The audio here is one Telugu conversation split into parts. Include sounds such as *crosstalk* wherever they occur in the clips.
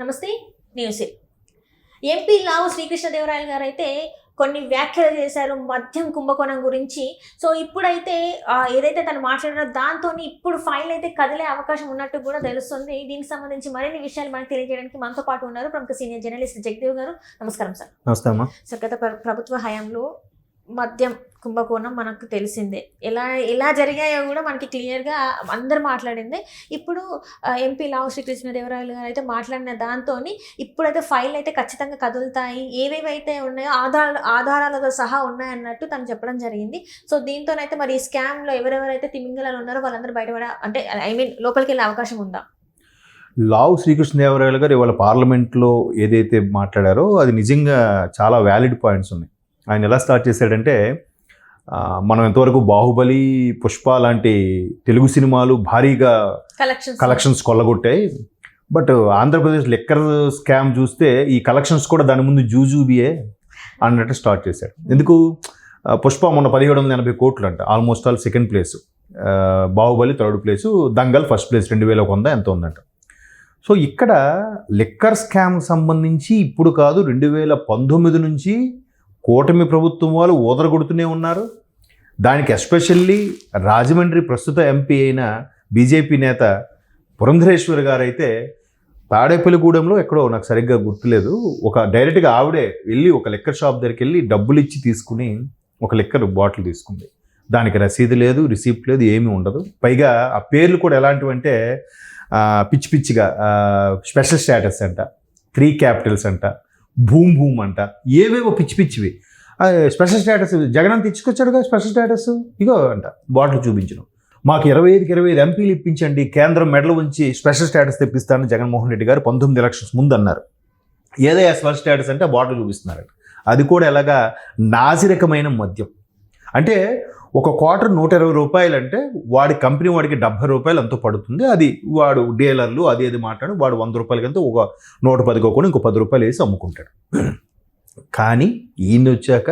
నమస్తే న్యూస్ ఎంపీ లావు శ్రీకృష్ణదేవరాయలు గారు అయితే కొన్ని వ్యాఖ్యలు చేశారు మద్యం కుంభకోణం గురించి. సో ఇప్పుడైతే ఏదైతే తను మాట్లాడారో దాంతో ఇప్పుడు ఫైల్ అయితే కదిలే అవకాశం ఉన్నట్టు కూడా తెలుస్తుంది. దీనికి సంబంధించి మరిన్ని విషయాలు మనకు తెలియజేయడానికి మనతో పాటు ఉన్నారు ప్రముఖ సీనియర్ జర్నలిస్ట్ జగదేవ్ గారు. నమస్కారం సార్. నమస్తే సార్ గత ప్ర- ప్రభుత్వ హయాంలో మద్యం కుంభకోణం మనకు తెలిసిందే. ఎలా ఎలా జరిగాయో కూడా మనకి క్లియర్గా అందరు మాట్లాడింది. ఇప్పుడు ఎంపీ లావు శ్రీకృష్ణదేవరాయలు గారు అయితే మాట్లాడిన దాంతో ఇప్పుడైతే ఫైల్ అయితే ఖచ్చితంగా కదులుతాయి. ఏవేవైతే ఉన్నాయో ఆధార ఆధారాలతో సహా ఉన్నాయన్నట్టు తను చెప్పడం జరిగింది. సో దీంతోనైతే మరి ఈ స్కామ్లో ఎవరెవరైతే తిమింగలాలు ఉన్నారో వాళ్ళందరూ బయటపడ అంటే ఐ మీన్ లోపలికి వెళ్ళే అవకాశం ఉందా? లావు శ్రీకృష్ణదేవరాయలు గారు ఇవాళ పార్లమెంట్లో ఏదైతే మాట్లాడారో అది నిజంగా చాలా వ్యాలిడ్ పాయింట్స్ ఉన్నాయి. ఆయన ఎలా స్టార్ట్ చేశాడంటే మనం ఎంతవరకు బాహుబలి పుష్ప లాంటి తెలుగు సినిమాలు భారీగా కలెక్షన్ కలెక్షన్స్ కొల్లగొట్టాయి. బట్ ఆంధ్రప్రదేశ్ లెక్కర్ స్కామ్ చూస్తే ఈ కలెక్షన్స్ కూడా దాని ముందు జూజూబియే అన్నట్టు స్టార్ట్ చేశాడు. ఎందుకు? పుష్ప మొన్న పదిహేడు వందల ఎనభై కోట్లు అంట. Almost all second place Baahubali third place Dangal first place రెండు వేల ఒక వంద ఎంత ఉందంట. సో ఇక్కడ లిక్కర్ స్కామ్ సంబంధించి ఇప్పుడు కాదు రెండు వేల పంతొమ్మిది నుంచి కూటమి ప్రభుత్వం వాళ్ళు ఊదరగొడుతూనే ఉన్నారు. దానికి ఎస్పెషల్లీ రాజమండ్రి ప్రస్తుత ఎంపీ అయిన బీజేపీ నేత పురంధరేశ్వర్ గారు అయితే తాడేపల్లిగూడెంలో ఎక్కడో నాకు సరిగ్గా గుర్తులేదు ఒక డైరెక్ట్గా ఆవిడే వెళ్ళి ఒక లిక్కర్ షాప్ దగ్గరికి వెళ్ళి డబ్బులు ఇచ్చి తీసుకుని ఒక లిక్కర్ బాటిల్ తీసుకుంది. దానికి రసీదు లేదు రిసీప్ట్ లేదు ఏమీ ఉండదు. పైగా ఆ పేర్లు కూడా ఎలాంటివంటే అంటే పిచ్చి పిచ్చిగా స్పెషల్ స్టేటస్ అంట త్రీ క్యాపిటల్స్ అంట. భూమ్ భూమ్ అంట. ఏవేవో పిచ్చి పిచ్చివి. స్పెషల్ స్టేటస్ జగన్ తెచ్చుకొచ్చాడుగా స్పెషల్ స్టేటస్? ఇగో అంట. బాటిల్ చూపించను. మాకు ఇరవై ఐదుకి ఇరవై ఐదు ఎంపీలు ఇప్పించండి కేంద్రం మెడలు ఉంచి స్పెషల్ స్టేటస్ తెప్పిస్తానని జగన్మోహన్ రెడ్డి గారు పంతొమ్మిది ఎలక్షన్స్ ముందు అన్నారు. ఏదైనా స్పెషల్ స్టేటస్ అంటే బాటిల్ చూపిస్తున్నారు అది కూడా ఎలాగా నాసిరకమైన మద్యం. అంటే ఒక క్వార్టర్ నూట ఇరవై రూపాయలు అంటే వాడి కంపెనీ వాడికి డెబ్బై రూపాయలు ఎంతో పడుతుంది. అది వాడు డీలర్లు అది అది మాట్లాడి వాడు వంద రూపాయలకి అంతా ఒక నూట పది కూడా ఇంకో పది రూపాయలు వేసి అమ్ముకుంటాడు. కానీ ఈయన వచ్చాక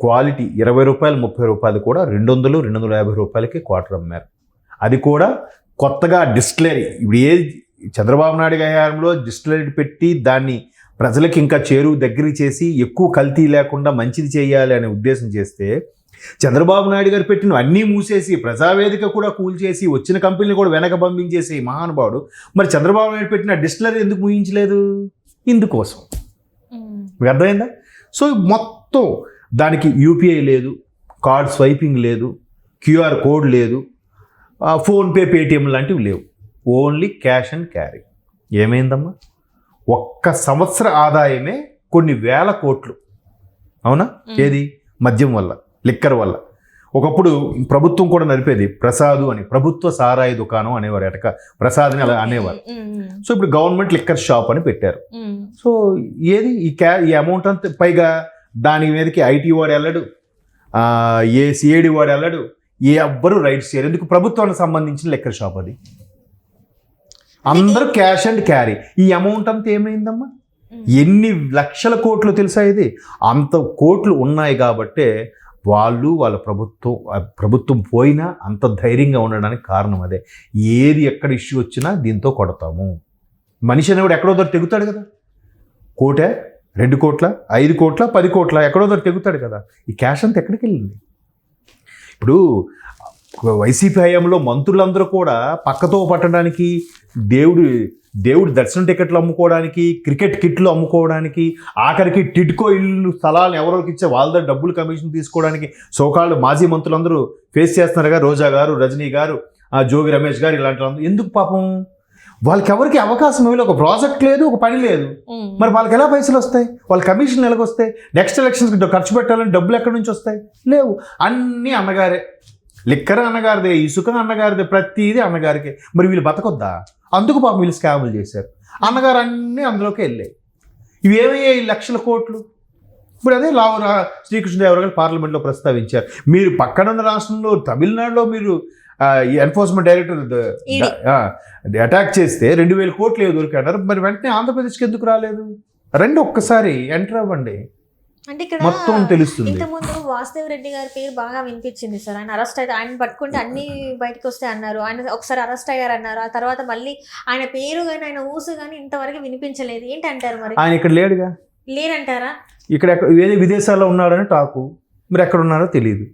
క్వాలిటీ ఇరవై రూపాయలు ముప్పై రూపాయలు కూడా రెండు వందలు రెండు వందల యాభై రూపాయలకి క్వార్టర్ అమ్మారు. అది కూడా కొత్తగా డిస్టిలరీ ఇప్పుడు ఏ చంద్రబాబు నాయుడు గారిలో డిస్టిలరీ పెట్టి దాన్ని ప్రజలకి ఇంకా చేరువు దగ్గర చేసి ఎక్కువ కల్తీ లేకుండా మంచిది చేయాలి అనే ఉద్దేశం చేస్తే చంద్రబాబు నాయుడు గారు పెట్టిన అన్నీ మూసేసి ప్రజావేదిక కూడా కూల్చేసి వచ్చిన కంపెనీని కూడా వెనక పంపించేసి మహానుభావుడు. మరి చంద్రబాబు నాయుడు పెట్టిన డిస్టిలరీ ఎందుకు ముగించలేదు ఇందుకోసం. మీకు అర్థమైందా? సో మొత్తం దానికి యూపీఐ లేదు కార్డ్ స్వైపింగ్ లేదు క్యూఆర్ కోడ్ లేదు ఫోన్పే పేటిఎం లాంటివి లేవు. Only cash and carry. ఏమైందమ్మా? ఒక్క సంవత్సర ఆదాయమే కొన్ని వేల కోట్లు. అవునా? ఏది? మద్యం వల్ల. లిక్కర్ వల్ల. ఒకప్పుడు ప్రభుత్వం కూడా నడిపేది ప్రసాదు అని ప్రభుత్వ సారాయి దుకాణం అనేవారు ఎటక ప్రసాద్ అని అలా అనేవారు. సో ఇప్పుడు గవర్నమెంట్ లిక్కర్ షాప్ అని పెట్టారు. సో ఏది ఈ క్యా ఈ అమౌంట్ అంతా పైగా దాని మీదకి ఐటీ వాడు వెళ్ళడు ఏ సిఐడి వాడు వెళ్ళడు ఏ ఎవ్వరు రైట్స్ చేయరు. ఎందుకు? ప్రభుత్వానికి సంబంధించిన లెక్కర్ షాప్ అది. అందరూ క్యాష్ అండ్ క్యారీ. ఈ అమౌంట్ అంతా ఏమైందమ్మా? ఎన్ని లక్షల కోట్లు తెలుసా ఇది? అంత కోట్లు ఉన్నాయి కాబట్టే వాళ్ళు వాళ్ళ ప్రభుత్వం ప్రభుత్వం పోయినా అంత ధైర్యంగా ఉండడానికి కారణం అదే. ఏది ఎక్కడ ఇష్యూ వచ్చినా దీంతో కొడతాము. మనిషి అనేవాడు ఎక్కడో దగ్గర తెగుతాడు కదా. కోటే రెండు కోట్ల ఐదు కోట్ల పది కోట్ల ఎక్కడో దగ్గర తెగుతాడు కదా. ఈ క్యాష్ అంతా ఎక్కడికి వెళ్ళింది? ఇప్పుడు వైసీపీ హయాంలో మంత్రులందరూ కూడా పక్కతో పట్టడానికి దేవుడి దేవుడి దర్శనం టికెట్లు అమ్ముకోవడానికి క్రికెట్ కిట్లు అమ్ముకోవడానికి ఆఖరికి టిడ్కో ఇల్లు స్థలాలను ఎవరికి ఇచ్చే వాళ్ళ దగ్గర డబ్బులు కమిషన్ తీసుకోవడానికి సోకాళ్ళు మాజీ మంత్రులందరూ ఫేస్ చేస్తున్నారుగా. రోజా గారు రజనీ గారు ఆ జోగి రమేష్ గారు ఇలాంటి వాళ్ళందరూ. ఎందుకు పాపం? వాళ్ళకి ఎవరికి అవకాశం ఇవ్వలేదు ఒక ప్రాజెక్ట్ లేదు ఒక పని లేదు. మరి వాళ్ళకి ఎలా పైసలు వస్తాయి? వాళ్ళ కమిషన్ ఎలాగ వస్తాయి నెక్స్ట్ ఎలక్షన్స్కి ఖర్చు పెట్టాలని డబ్బులు ఎక్కడి నుంచి వస్తాయి? లేవు. అన్నీ అన్నగారే. లిక్కర్ అన్నగారిదే ఇసుక అన్నగారిదే ప్రతిదీ అన్నగారికే. మరి వీళ్ళు బతకొద్దా? అందుకు పాపం వీళ్ళు స్కాములు చేశారు. అన్నగారు అన్నీ అందులోకి వెళ్ళాయి ఇవి ఏమయ్యాయి? లక్షల కోట్లు. ఇప్పుడు అదే లావు శ్రీకృష్ణదేవరాయలు గారు పార్లమెంట్లో ప్రస్తావించారు. మీరు పక్కనున్న రాష్ట్రంలో తమిళనాడులో మీరు ఎన్ఫోర్స్మెంట్ డైరెక్టర్. అటాక్ చేస్తే రెండు వేల కోట్లు ఏదో దొరికాడారు మరి వెంటనే ఆంధ్రప్రదేశ్కి ఎందుకు రాలేదు? రండి ఒక్కసారి ఎంటర్ అవ్వండి. అంటే ఇక్కడ మొత్తం తెలుస్తుంది. ఇంతకుముందు వాసుదేవ్ రెడ్డి గారి పేరు బాగా వినిపించింది సార్. ఆయన అరెస్ట్ అయితే ఆయన పట్టుకుంటే అన్ని బయటకు వస్తే అన్నారు. ఆయన ఒకసారి అరెస్ట్ అయ్యారు అన్నారు. ఆ తర్వాత మళ్ళీ ఆయన పేరు కానీ ఆయన ఊసు కానీ ఇంతవరకు వినిపించలేదు. ఏంటి అంటారు మరి? ఆయన ఇక్కడ లేడుగా? లేరంటారా ఇక్కడ వేరే విదేశాల్లో ఉన్నాడని టాకు మీరు ఎక్కడ ఉన్నారో తెలియదు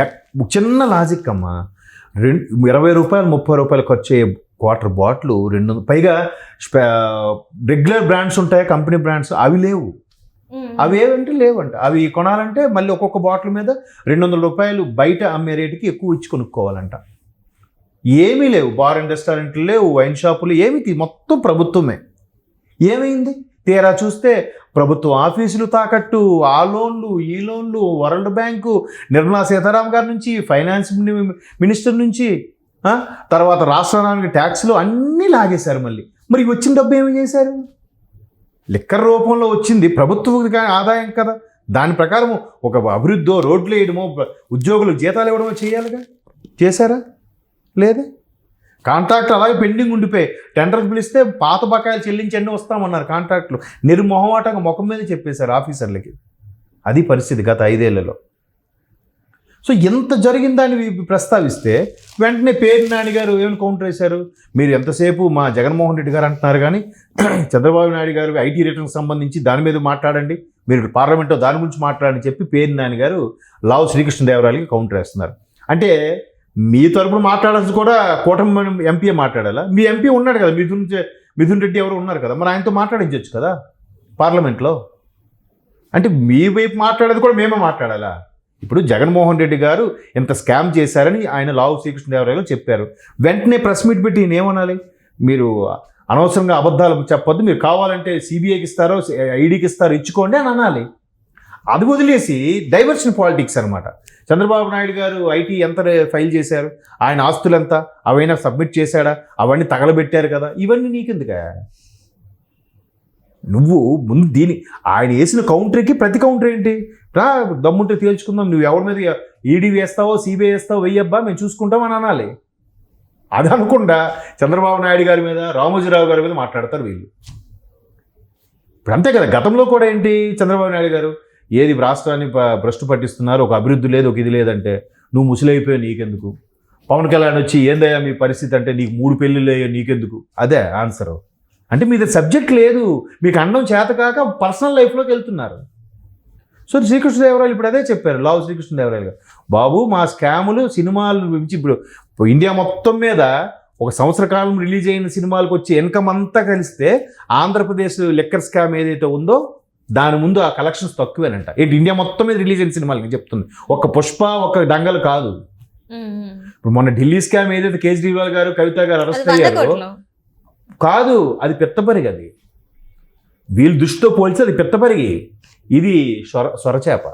ఎక్- చిన్న లాజిక్ అమ్మా. రెండు ఇరవై రూపాయలు ముప్పై రూపాయలు ఖర్చు అయ్యే వాటర్ బాటిల్ రెండు పైగా రెగ్యులర్ బ్రాండ్స్ ఉంటాయి? Company brands? అవి లేవు. అవి ఏవంటే లేవంట. అవి కొనాలంటే మళ్ళీ ఒక్కొక్క బాటిల్ మీద రెండు వందల రూపాయలు బయట అమ్మే రేటుకి ఎక్కువ ఇచ్చి కొనుక్కోవాలంట. ఏమీ లేవు. బార్ అండ్ రెస్టారెంట్లు లేవు వైన్ షాపులు ఏమి మొత్తం ప్రభుత్వమే. ఏమైంది? తీరా చూస్తే ప్రభుత్వ ఆఫీసులు తాకట్టు ఆ లోన్లు ఈ లోన్లు వరల్డ్ బ్యాంకు నిర్మలా సీతారాం గారి నుంచి ఫైనాన్స్ మిని- మినిస్టర్ నుంచి తర్వాత రాష్ట్రానికి ట్యాక్స్లు అన్నీ లాగేశారు మళ్ళీ. మరి వచ్చిన డబ్బు ఏమి చేశారు? లిక్కర్ రూపంలో వచ్చింది ప్రభుత్వం ఆదాయం కదా. దాని ప్రకారం ఒక అభివృద్ధో రోడ్లు వేయడమో ఉద్యోగులు జీతాలు ఇవ్వడమో చేయాలిగా? చేశారా? లేదే? కాంట్రాక్ట్ అలాగే పెండింగ్ ఉండిపోయి టెండర్ పిలిస్తే పాత బకాయిలు చెల్లించండి వస్తామన్నారు కాంట్రాక్ట్లు నిర్మోహమాటంగా ముఖం మీద చెప్పేశారు ఆఫీసర్లకి. అది పరిస్థితి గత ఐదేళ్ళలో. సో ఎంత జరిగిందని ప్రస్తావిస్తే వెంటనే పేరు నాయుడు గారు ఏమైనా కౌంటర్ వేశారు? మీరు ఎంతసేపు మా జగన్మోహన్ రెడ్డి గారు అంటున్నారు కానీ *clears throat* చంద్రబాబు నాయుడు గారు ఐటీ రిటర్న్కి సంబంధించి దాని మీద మాట్లాడండి మీరు పార్లమెంట్లో దాని గురించి మాట్లాడని చెప్పి పేరు నాయుడు గారు లావు శ్రీకృష్ణదేవరాయలకి కౌంటర్ వేస్తున్నారు. అంటే మీ తరపున మాట్లాడాల్సి కూడా కూటమి ఎంపీ మాట్లాడాలా? మీ ఎంపీ ఉన్నాడు కదా మిథున్ మిథున్ రెడ్డి ఎవరు ఉన్నారు కదా మరి ఆయనతో మాట్లాడించవచ్చు కదా పార్లమెంట్లో? అంటే మీ వైపు మాట్లాడేది కూడా మేమే మాట్లాడాలా? ఇప్పుడు జగన్మోహన్ రెడ్డి గారు ఇంత స్కామ్ చేశారని ఆయన లావు శ్రీకృష్ణదేవరాయలు చెప్పారు. వెంటనే ప్రెస్ మీట్ పెట్టి ఈయన ఏమనాలి? మీరు అనవసరంగా అబద్ధాలు చెప్పొద్దు. మీరు కావాలంటే సిబిఐకి ఇస్తారో ఐడికి ఇస్తారో ఇచ్చుకోండి అని అనాలి. అది వదిలేసి డైవర్షన్ పాలిటిక్స్ అనమాట చంద్రబాబు నాయుడు గారు ఐటీ ఎంత ఫైల్ చేశారు? ఆయన ఆస్తులు ఎంత? అవైనా సబ్మిట్ చేశాడా? అవన్నీ తగలబెట్టారు కదా. ఇవన్నీ నీకెందుకా నువ్వు ముందు దీని ఆయన వేసిన కౌంటర్కి ప్రతి కౌంటర్ ఏంటి? రా దమ్ముంటే తేల్చుకుందాం. నువ్వు ఎవరి మీద ఈడీ వేస్తావో సిబిఐ వేస్తావో వెయ్యబ్బా మేము చూసుకుంటాం అని అనాలి. అది అనకుండా చంద్రబాబు నాయుడు గారి మీద రామోజీరావు గారి మీద మాట్లాడతారు వీళ్ళు. ఇప్పుడు అంతే కదా గతంలో కూడా ఏంటి చంద్రబాబు నాయుడు గారు? ఏది రాష్ట్రాన్ని భ్రష్టు పట్టిస్తున్నారు ఒక అభివృద్ధి లేదు ఒక ఇది లేదంటే నువ్వు ముసలైపోయావు నీకెందుకు? పవన్ కళ్యాణ్ వచ్చి ఏందయ్యా మీ పరిస్థితి? అంటే నీకు మూడు పెళ్ళిళ్ళు అయ్యో నీకెందుకు? అదే ఆన్సరు. అంటే మీద సబ్జెక్ట్ లేదు. మీకు అండం చేత కాక పర్సనల్ లైఫ్లోకి వెళ్తున్నారు. సో శ్రీకృష్ణదేవరాయలు ఇప్పుడు అదే చెప్పారు. లావు శ్రీకృష్ణదేవరాయలు గారు. బాబు మా స్కాములు సినిమాలు నుంచి ఇప్పుడు ఇండియా మొత్తం మీద ఒక సంవత్సర కాలం రిలీజ్ అయిన సినిమాలకు వచ్చి ఇన్కమ్ అంతా కలిస్తే ఆంధ్రప్రదేశ్ లెక్కర్ స్కామ్ ఏదైతే ఉందో దాని ముందు ఆ కలెక్షన్స్ తక్కువేనంట. ఏంటి? ఇండియా మొత్తం మీద రిలీజ్ అయిన సినిమాలు నేను చెప్తుంది ఒక పుష్ప ఒక డంగలు కాదు. ఇప్పుడు మొన్న ఢిల్లీ స్కామ్ ఏదైతే కేజ్రీవాల్ గారు కవిత గారు అరెస్ట్ అయ్యారో కాదు అది పెత్తపరిగి అది వీళ్ళ దృష్టితో పోల్చి అది పెత్తపరిగి. ఇది స్వర స్వరచేప.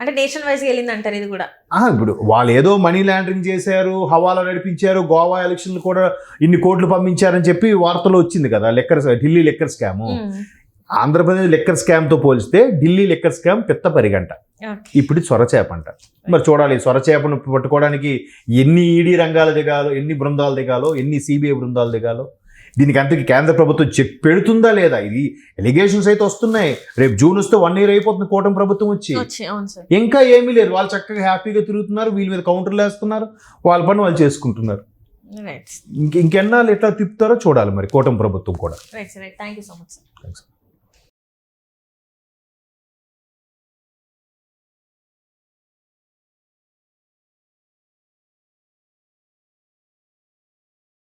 అంటే నేషనల్ వైజ్ వెళ్ళింది అంటారు ఇది కూడా? ఇప్పుడు వాళ్ళు ఏదో మనీ లాండరింగ్ చేశారు హవాలా నడిపించారు గోవా ఎలక్షన్లు కూడా ఇన్ని కోట్లు పంపించారని చెప్పి వార్తలు వచ్చింది కదా liquor Delhi liquor scam. Andhra Pradesh liquor స్కామ్తో పోలిస్తే ఢిల్లీ లెక్కర్ స్కామ్ పెద్ద పరిగంట ఇప్పుడు ఇది సొరచేప అంట మరి చూడాలి సొరచేపను పట్టుకోవడానికి ఎన్ని ఈడీ రంగాలు దిగాలో ఎన్ని బృందాలు దిగాలో ఎన్ని సిబిఐ బృందాలు దిగాలో. దీనికి అంతకి కేంద్ర ప్రభుత్వం చెక్ పెడుతుందా లేదా? ఇది ఎలిగేషన్స్ అయితే వస్తున్నాయి. రేపు జూన్ వస్తే వన్ ఇయర్ అయిపోతుంది కూటమి ప్రభుత్వం వచ్చి. ఇంకా ఏమీ లేదు. వాళ్ళు చక్కగా హ్యాపీగా తిరుగుతున్నారు. వీళ్ళ మీద కౌంటర్లు వేస్తున్నారు. వాళ్ళ పని వాళ్ళు చేసుకుంటున్నారు. ఇంకెన్నాళ్ళు ఎట్లా తిప్పుతారో చూడాలి మరి కూటమి ప్రభుత్వం కూడా. Right sir right thank you so much.